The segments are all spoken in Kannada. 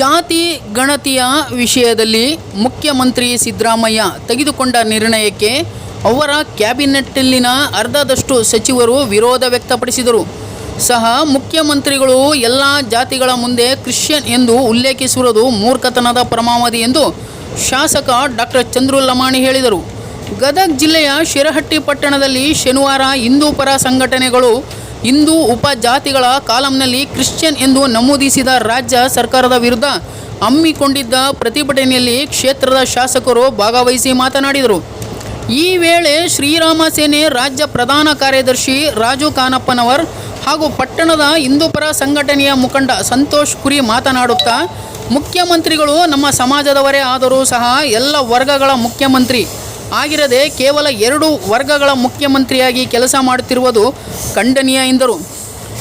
ಜಾತಿ ಗಣತಿಯ ವಿಷಯದಲ್ಲಿ ಮುಖ್ಯಮಂತ್ರಿ ಸಿದ್ದರಾಮಯ್ಯ ತೆಗೆದುಕೊಂಡ ನಿರ್ಣಯಕ್ಕೆ ಅವರ ಕ್ಯಾಬಿನೆಟ್ಟಲ್ಲಿನ ಅರ್ಧದಷ್ಟು ಸಚಿವರು ವಿರೋಧ ವ್ಯಕ್ತಪಡಿಸಿದರು. ಸಹ ಮುಖ್ಯಮಂತ್ರಿಗಳು ಎಲ್ಲ ಜಾತಿಗಳ ಮುಂದೆ ಕ್ರಿಶ್ಚಿಯನ್ ಎಂದು ಉಲ್ಲೇಖಿಸಿರುವುದು ಮೂರ್ಖತನದ ಪರಮಾವಧಿ ಎಂದು ಶಾಸಕ ಡಾಕ್ಟರ್ ಚಂದ್ರು ಲಮಾಣಿ ಹೇಳಿದರು. ಗದಗ ಜಿಲ್ಲೆಯ ಶಿರಹಟ್ಟಿ ಪಟ್ಟಣದಲ್ಲಿ ಶನಿವಾರ ಹಿಂದೂ ಪರ ಸಂಘಟನೆಗಳು ಹಿಂದೂ ಉಪಜಾತಿಗಳ ಕಾಲಂನಲ್ಲಿ ಕ್ರಿಶ್ಚಿಯನ್ ಎಂದು ನಮೂದಿಸಿದ ರಾಜ್ಯ ಸರ್ಕಾರದ ವಿರುದ್ಧ ಹಮ್ಮಿಕೊಂಡಿದ್ದ ಪ್ರತಿಭಟನೆಯಲ್ಲಿ ಕ್ಷೇತ್ರದ ಶಾಸಕರು ಭಾಗವಹಿಸಿ ಮಾತನಾಡಿದರು. ಈ ವೇಳೆ ಶ್ರೀರಾಮ ಸೇನೆ ರಾಜ್ಯ ಪ್ರಧಾನ ಕಾರ್ಯದರ್ಶಿ ರಾಜು ಕಾನಪ್ಪನವರ್ ಹಾಗೂ ಪಟ್ಟಣದ ಹಿಂದೂಪರ ಸಂಘಟನೆಯ ಮುಖಂಡ ಸಂತೋಷ್ ಕುರಿ ಮಾತನಾಡುತ್ತಾ, ಮುಖ್ಯಮಂತ್ರಿಗಳು ನಮ್ಮ ಸಮಾಜದವರೇ ಆದರೂ ಸಹ ಎಲ್ಲ ವರ್ಗಗಳ ಮುಖ್ಯಮಂತ್ರಿ ಆಗಿರದೆ ಕೇವಲ ಎರಡು ವರ್ಗಗಳ ಮುಖ್ಯಮಂತ್ರಿಯಾಗಿ ಕೆಲಸ ಮಾಡುತ್ತಿರುವುದು ಖಂಡನೀಯ ಎಂದರು.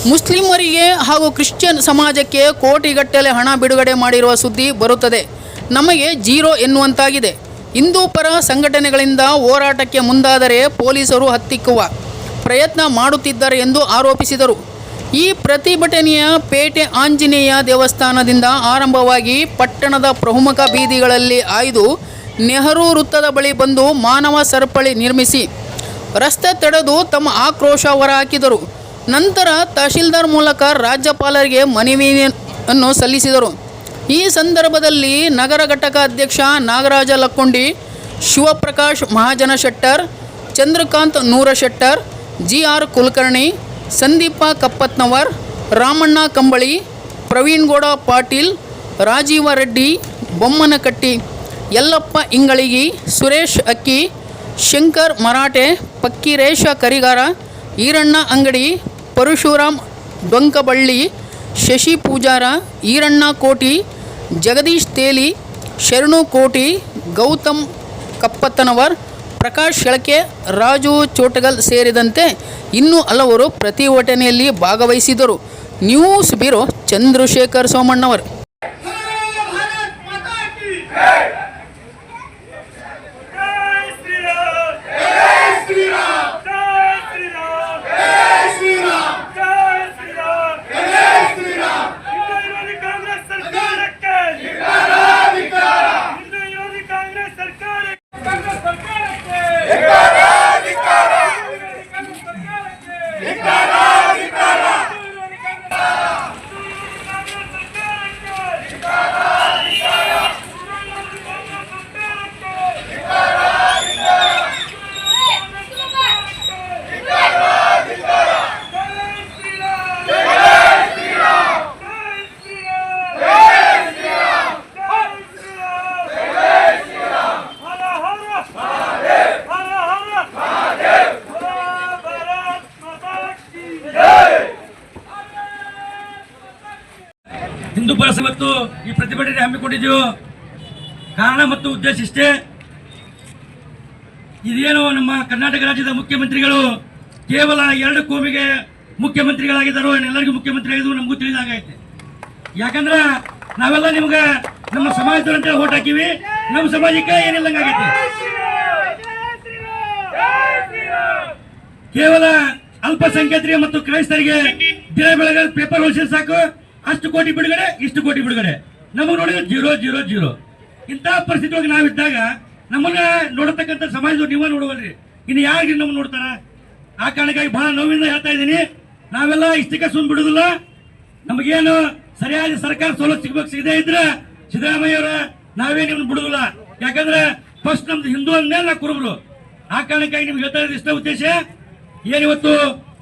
ಮುಸ್ಲಿಮರಿಗೆ ಹಾಗೂ ಕ್ರಿಶ್ಚಿಯನ್ ಸಮಾಜಕ್ಕೆ ಕೋಟಿಗಟ್ಟಲೆ ಹಣ ಬಿಡುಗಡೆ ಮಾಡಿರುವ ಸುದ್ದಿ ಬರುತ್ತದೆ. ನಮಗೆ ಜೀರೋ ಎನ್ನುವಂತಾಗಿದೆ. ಹಿಂದೂ ಪರ ಸಂಘಟನೆಗಳಿಂದ ಹೋರಾಟಕ್ಕೆ ಮುಂದಾದರೆ ಪೊಲೀಸರು ಹತ್ತಿಕ್ಕುವ ಪ್ರಯತ್ನ ಮಾಡುತ್ತಿದ್ದಾರೆ ಎಂದು ಆರೋಪಿಸಿದರು. ಈ ಪ್ರತಿಭಟನೆಯ ಪೇಟೆ ಆಂಜನೇಯ ದೇವಸ್ಥಾನದಿಂದ ಆರಂಭವಾಗಿ ಪಟ್ಟಣದ ಪ್ರಮುಖ ಬೀದಿಗಳಲ್ಲಿ ಆಯ್ದು ನೆಹರು ವೃತ್ತದ ಬಳಿ ಬಂದು ಮಾನವ ಸರಪಳಿ ನಿರ್ಮಿಸಿ ರಸ್ತೆ ತಡೆದು ತಮ್ಮ ಆಕ್ರೋಶ ಹೊರಹಾಕಿದರು. ನಂತರ ತಹಶೀಲ್ದಾರ್ ಮೂಲಕ ರಾಜ್ಯಪಾಲರಿಗೆ ಮನವಿಯನ್ನು ಸಲ್ಲಿಸಿದರು. ಈ ಸಂದರ್ಭದಲ್ಲಿ ನಗರ ಘಟಕ ಅಧ್ಯಕ್ಷ ನಾಗರಾಜ ಲಕ್ಕೊಂಡಿ, ಶಿವಪ್ರಕಾಶ್ ಮಹಾಜನ ಶೆಟ್ಟರ್, ಚಂದ್ರಕಾಂತ್ ನೂರ ಶೆಟ್ಟರ್ ಜಿ ಆರ್ ಕುಲಕರ್ಣಿ, ಸಂದೀಪ ಕಪ್ಪತ್ನವರ್, ರಾಮಣ್ಣ ಕಂಬಳಿ, ಪ್ರವೀಣ್ ಗೌಡ ಪಾಟೀಲ್, ರಾಜೀವ ರೆಡ್ಡಿ, ಬೊಮ್ಮನಕಟ್ಟಿ ಯಲ್ಲಪ್ಪ ಇಂಗಳಿಗಿ ಸುರೇಶ್ ಅಕ್ಕಿ, ಶಂಕರ್ ಮರಾಠೆ ಪಕ್ಕಿರೇಶ ಕರಿಗಾರ, ಈರಣ್ಣ ಅಂಗಡಿ, ಪರಶುರಾಮ್ ಡೊಂಕಬಳ್ಳಿ ಶಶಿ ಪೂಜಾರ, ಈರಣ್ಣ ಕೋಟಿ, ಜಗದೀಶ್ ತೇಲಿ, ಶರಣು ಕೋಟಿ, ಗೌತಮ್ ಕಪ್ಪತ್ತನವರ್, ಪ್ರಕಾಶ್ ಶೆಳಕೆ ರಾಜು ಚೋಟಗಲ್ ಸೇರಿದಂತೆ ಇನ್ನೂ ಹಲವರು ಪ್ರತಿಭಟನೆಯಲ್ಲಿ ಭಾಗವಹಿಸಿದರು ನ್ಯೂಸ್ ಬ್ಯೂರೋ ಚಂದ್ರಶೇಖರ್ ಸೋಮಣ್ಣವರ್. ಪ್ರತಿಭಟನೆ ಹಮ್ಮಿಕೊಂಡಿದ್ದೀವೋ ಕಾರಣ ಮತ್ತು ಉದ್ದೇಶ ಇಷ್ಟೇ. ಇದೇನು ನಮ್ಮ ಕರ್ನಾಟಕ ರಾಜ್ಯದ ಮುಖ್ಯಮಂತ್ರಿಗಳು ಕೇವಲ ಎರಡು ಕೋಮಿಗೆ ಮುಖ್ಯಮಂತ್ರಿಗಳಾಗಿದ್ದಾರೋ ಎಲ್ಲರಿಗೂ ಮುಖ್ಯಮಂತ್ರಿ ಆಗಿದ್ರು ನಮಗೂ ತಿಳಿದಾಗೈತೆ ಯಾಕಂದ್ರ ನಾವೆಲ್ಲ ನಿಮ್ಗೆ ನಮ್ಮ ಸಮಾಜದವರಂತೆ ಓಟ್ ಹಾಕಿವಿ, ನಮ್ಮ ಸಮಾಜಕ್ಕೆ ಏನಿಲ್ಲಂಗಾಗೈತೆ ಕೇವಲ ಅಲ್ಪಸಂಖ್ಯಾತರಿಗೆ ಮತ್ತು ಕ್ರೈಸ್ತರಿಗೆ ದಿನ ಬೆಳಗ್ಗೆ ಪೇಪರ್ ಹೊಲಿಸಿದ್ರೆ ಸಾಕು, ಅಷ್ಟು ಕೋಟಿ ಬಿಡುಗಡೆ, ಇಷ್ಟು ಕೋಟಿ ಬಿಡುಗಡೆ. ನಮಗೆ ನೋಡಿದ್ರೆ ಜೀರೋ ಜೀರೋ ಜೀರೋ. ಇಂತಹ ಪರಿಸ್ಥಿತಿ ಒಳಗೆ ನಾವಿದ್ದಾಗ ನಮ್ಮನ್ನ ನೋಡತಕ್ಕಂಥ ಸಮಾಜದವ್ರು ನೀವೇ ನೋಡುವಲ್ರಿ. ಇನ್ನು ಯಾರಿಗೆ ನಮ್ಮನ್ನು ನೋಡ್ತಾರ? ಆ ಕಾರಣಕ್ಕಾಗಿ ಬಹಳ ನೋವಿಂದ ಹೇಳ್ತಾ ಇದ್ದೀನಿ. ನಾವೆಲ್ಲ ಇಷ್ಟಕ್ಕೆ ಸುಮ್ ಬಿಡುದಿಲ್ಲ. ನಮಗೇನು ಸರಿಯಾದ ಸರ್ಕಾರ ಸವಲತ್ತು ಸಿಗ್ಬೇಕು ಸಿಗದೇ ಇದ್ರೆ ಸಿದ್ದರಾಮಯ್ಯ ಅವರ ನಾವೇ ನಿಮ್ಗೆ ಬಿಡುದಿಲ್ಲ. ಯಾಕಂದ್ರೆ ಫಸ್ಟ್ ನಮ್ದು ಹಿಂದೂ ಅಂದ್ಮೇಲೆ ನಾ ಕುರುಬರು. ಆ ಕಾರಣಕ್ಕಾಗಿ ನಿಮ್ಗೆ ಹೇಳ್ತಾ ಇರೋದು ಇಷ್ಟ ಉದ್ದೇಶ? ಏನಿವತ್ತು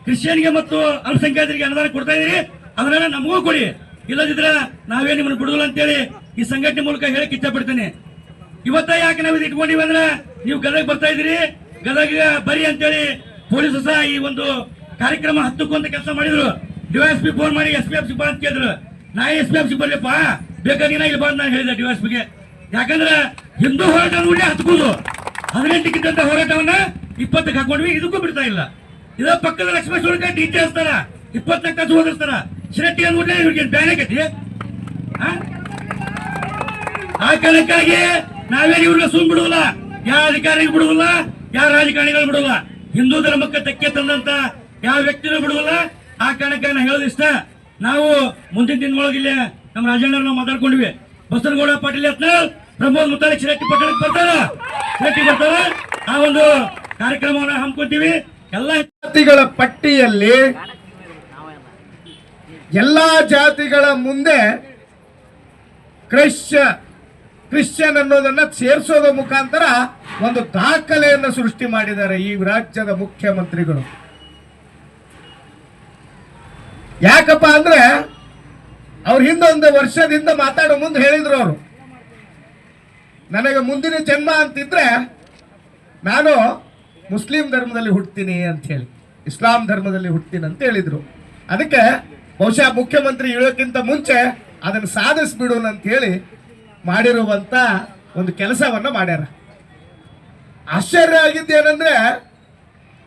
ಕ್ರಿಶ್ಚಿಯನ್ಗೆ ಮತ್ತು ಅಲ್ಪಸಂಖ್ಯಾತರಿಗೆ ಅನುದಾನ ಕೊಡ್ತಾ ಇದೀರಿ ಅದನ್ನ ನಮಗೂ ಕೊಡಿ. ಇಲ್ಲದಿದ್ರೆ ನಾವೇ ನಿಮ್ಮನ್ನು ಬಿಡುದಿಲ್ಲ ಅಂತೇಳಿ ಈ ಸಂಘಟನೆ ಮೂಲಕ ಹೇಳಕ್ ಇಷ್ಟಪಡ್ತೇನೆ. ಇವತ್ತ ಯಾಕೆ ನಾವು ಇಟ್ಕೊಂಡಿವಿ ಅಂದ್ರೆ ನೀವು ಗದಗ ಬರ್ತಾ ಇದೀರಿ ಗದಗ ಬರಿ ಅಂತೇಳಿ ಪೊಲೀಸ್ ಸಹ ಈ ಒಂದು ಕಾರ್ಯಕ್ರಮ ಹತ್ತಕ್ಕೂ ಅಂತ ಕೆಲಸ ಮಾಡಿದ್ರು. ಡಿವೈಎಸ್ ಪಿ ಫೋನ್ ಮಾಡಿ ಎಸ್ ಪಿ ಎಫ್ ಬಾ ಅಂತ ಕೇಳಿದ್ರು. ನಾ ಎಸ್ ಪಿ ಎಫ್ ಬರ್ಲಿಪ್ಪ ಬೇಕಾಗಿ ನಾ ಇಲ್ಲಿ ಬಂದ್ ನಾನು ಹೇಳಿದೆ ಡಿವೈಎಸ್ ಪಿಗೆ. ಯಾಕಂದ್ರೆ ಹಿಂದೂ ಹೋರಾಟ ನೋಡಿ ಹತ್ಕೋದು ಹದಿನೆಂಟಕ್ಕಿದ್ದಂತ ಹೋರಾಟವನ್ನ ಇಪ್ಪತ್ತಕ್ಕೆ ಹಾಕೊಂಡ್ವಿ, ಇದಕ್ಕೂ ಬಿಡ್ತಾ ಇಲ್ಲ. ಇದ ಪಕ್ಕದ ಲಕ್ಷ್ಮೇಶ್ವರಕ್ಕೆ ಡಿ ಟಿ ಹಚ್ತಾರ ಇಪ್ಪತ್ತಕ್ಕೆ ಓದಿಸ್ತಾರ ಶಿರಟ್ಟಿ ಅಂದ್ಬಿಟ್ರೆ ಇವ್ರಿಗೆ ಬ್ಯಾನ್ ಆಗೈತಿ ಆ? ಕಾರಣಕ್ಕಾಗಿ ನಾವೇನು ಇವ್ರಿಗೆ ಸುಮ್ ಬಿಡುವಲ್ಲ ಯಾವ ಅಧಿಕಾರಿಗಳು ಬಿಡುವಲ್ಲ ಯಾವ ರಾಜಕಾರಣಿಗಳು ಬಿಡುವಲ್ಲ ಹಿಂದೂ ಧರ್ಮಕ್ಕೆ ತೆಕ್ಕೆ ತಂದಂತ ಯಾವ ವ್ಯಕ್ತಿನೂ ಬಿಡುವಲ್ಲ ಆ ಕಾರಣಕ್ಕಾಗಿ ನಾ ಹೇಳೋದು ಇಷ್ಟ. ನಾವು ಮುಂದಿನ ದಿನದೊಳಗೆ ಇಲ್ಲಿ ನಮ್ಮ ರಾಜಣ್ಣ ನಾವು ಮಾತಾಡ್ಕೊಂಡ್ವಿ. ಬಸನಗೌಡ ಪಾಟೀಲ್ ಯತ್ನಾಳ್ ಪ್ರಮೋದ್ ಮುತ್ತಾಲಿ ಶಿರಟ್ಟಿ ಪಟ್ಟಣಕ್ಕೆ ಬರ್ತಾರ? ಶಿರಟ್ಟಿ ಬರ್ತಾರ? ಆ ಒಂದು ಕಾರ್ಯಕ್ರಮವನ್ನು ಹಮ್ಮಿಕೊಂತೀವಿ ಎಲ್ಲ ಜಾತಿಗಳ ಪಟ್ಟಿಯಲ್ಲಿ ಎಲ್ಲಾ ಜಾತಿಗಳ ಮುಂದೆ ಕ್ರೈಶ್ಯ ಕ್ರಿಶ್ಚಿಯನ್ ಅನ್ನೋದನ್ನ ಸೇರಿಸೋದ ಮುಖಾಂತರ ಒಂದು ದಾಖಲೆಯನ್ನು ಸೃಷ್ಟಿ ಮಾಡಿದ್ದಾರೆ ಈ ರಾಜ್ಯದ ಮುಖ್ಯಮಂತ್ರಿಗಳು. ಯಾಕಪ್ಪ ಅಂದ್ರೆ ಅವ್ರ ಹಿಂದೆ ಒಂದು ವರ್ಷದಿಂದ ಮಾತಾಡೋ ಮುಂದೆ ಹೇಳಿದ್ರು ಅವರು. ನನಗೆ ಮುಂದಿನ ಜನ್ಮ ಅಂತಿದ್ರೆ ನಾನು ಮುಸ್ಲಿಂ ಧರ್ಮದಲ್ಲಿ ಹುಟ್ತೀನಿ ಅಂತ ಹೇಳಿ, ಇಸ್ಲಾಂ ಧರ್ಮದಲ್ಲಿ ಹುಟ್ತೀನಿ ಅಂತ ಹೇಳಿದ್ರು. ಅದಕ್ಕೆ ಬಹುಶಃ ಮುಖ್ಯಮಂತ್ರಿ ಹೇಳೋಕ್ಕಿಂತ ಮುಂಚೆ ಅದನ್ನು ಸಾಧಿಸ್ಬಿಡೋಣ ಅಂತ ಹೇಳಿ ಮಾಡಿರುವಂತ ಒಂದು ಕೆಲಸವನ್ನ ಮಾಡ್ಯಾರ. ಆಶ್ಚರ್ಯ ಆಗಿದ್ದೇನೆಂದ್ರೆ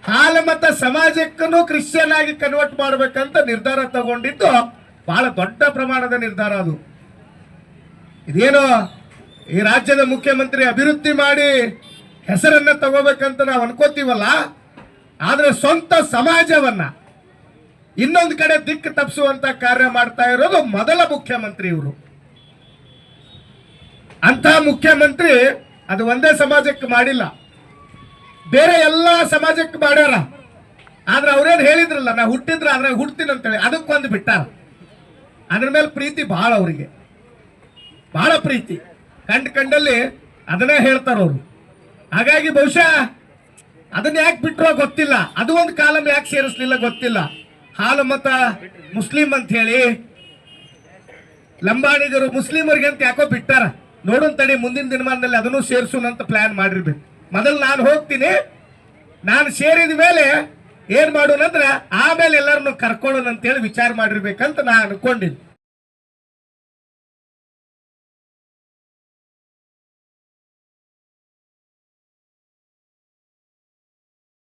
ಹಾಲಮತ ಸಮಾಜಕ್ಕೂ ಕ್ರಿಶ್ಚಿಯನ್ ಆಗಿ ಕನ್ವರ್ಟ್ ಮಾಡ್ಬೇಕಂತ ನಿರ್ಧಾರ ತಗೊಂಡಿದ್ದು ಬಹಳ ದೊಡ್ಡ ಪ್ರಮಾಣದ ನಿರ್ಧಾರ ಅದು. ಇದೇನು ಈ ರಾಜ್ಯದ ಮುಖ್ಯಮಂತ್ರಿ ಅಭಿವೃದ್ಧಿ ಮಾಡಿ ಹೆಸರನ್ನ ತಗೋಬೇಕಂತ ನಾವು ಅನ್ಕೋತೀವಲ್ಲ, ಆದ್ರೆ ಸ್ವಂತ ಸಮಾಜವನ್ನ ಇನ್ನೊಂದು ಕಡೆ ದಿಕ್ಕು ತಪ್ಪಿಸುವಂತ ಕಾರ್ಯ ಮಾಡ್ತಾ ಇರೋದು ಮೊದಲ ಮುಖ್ಯಮಂತ್ರಿ ಇವರು. ಅಂತ ಮುಖ್ಯಮಂತ್ರಿ ಅದು ಒಂದೇ ಸಮಾಜಕ್ಕೆ ಮಾಡಿಲ್ಲ. ಬೇರೆ ಎಲ್ಲ ಸಮಾಜಕ್ಕೆ ಮಾಡ್ಯಾರ. ಆದ್ರೆ ಅವ್ರೇನ್ ಹೇಳಿದ್ರಲ್ಲ, ನಾ ಹುಟ್ಟಿದ್ರ ಆದ್ರೆ ಹುಡ್ತೀನಿ ಅಂತೇಳಿ ಅದಕ್ಕೊಂದು ಬಿಟ್ಟಾರ. ಅದ್ರ ಮೇಲೆ ಪ್ರೀತಿ ಬಹಳ ಅವರಿಗೆ. ಬಹಳ ಪ್ರೀತಿ. ಕಂಡು ಕಂಡಲ್ಲಿ ಅದನ್ನೇ ಹೇಳ್ತಾರ ಅವರು. ಹಾಗಾಗಿ ಬಹುಶಃ ಅದನ್ನ ಯಾಕೆ ಬಿಟ್ಟರೋ ಗೊತ್ತಿಲ್ಲ. ಅದು ಒಂದು ಕಾಲಂ ಯಾಕೆ ಸೇರಿಸ್ಲಿಲ್ಲ ಗೊತ್ತಿಲ್ಲ. ಹಾಲು ಮತ ಮುಸ್ಲಿಂ ಅಂತ ಹೇಳಿ. ಲಂಬಾಣಿಗರು ಮುಸ್ಲಿಮರಿಗೆ ಅಂತ ಯಾಕೋ ಬಿಟ್ಟಾರ. ನೋಡೋಣ ತಡಿ ಮುಂದಿನ ದಿನಮಾನದಲ್ಲಿ ಅದನ್ನು ಸೇರಿಸೋಣ ಅಂತ ಪ್ಲಾನ್ ಮಾಡಿರ್ಬೇಕು. ಮೊದಲು ನಾನು ಹೋಗ್ತೀನಿ. ನಾನು ಸೇರಿದ ಮೇಲೆ ಏನ್ ಮಾಡೋಣ ಅಂದ್ರೆ ಆಮೇಲೆ ಎಲ್ಲರನ್ನು ಕರ್ಕೊಳ್ಳೋಣ ಅಂತ ಹೇಳಿ ವಿಚಾರ ಮಾಡಿರ್ಬೇಕಂತ ನಾನು ಅನ್ಕೊಂಡಿದ್ದೆ.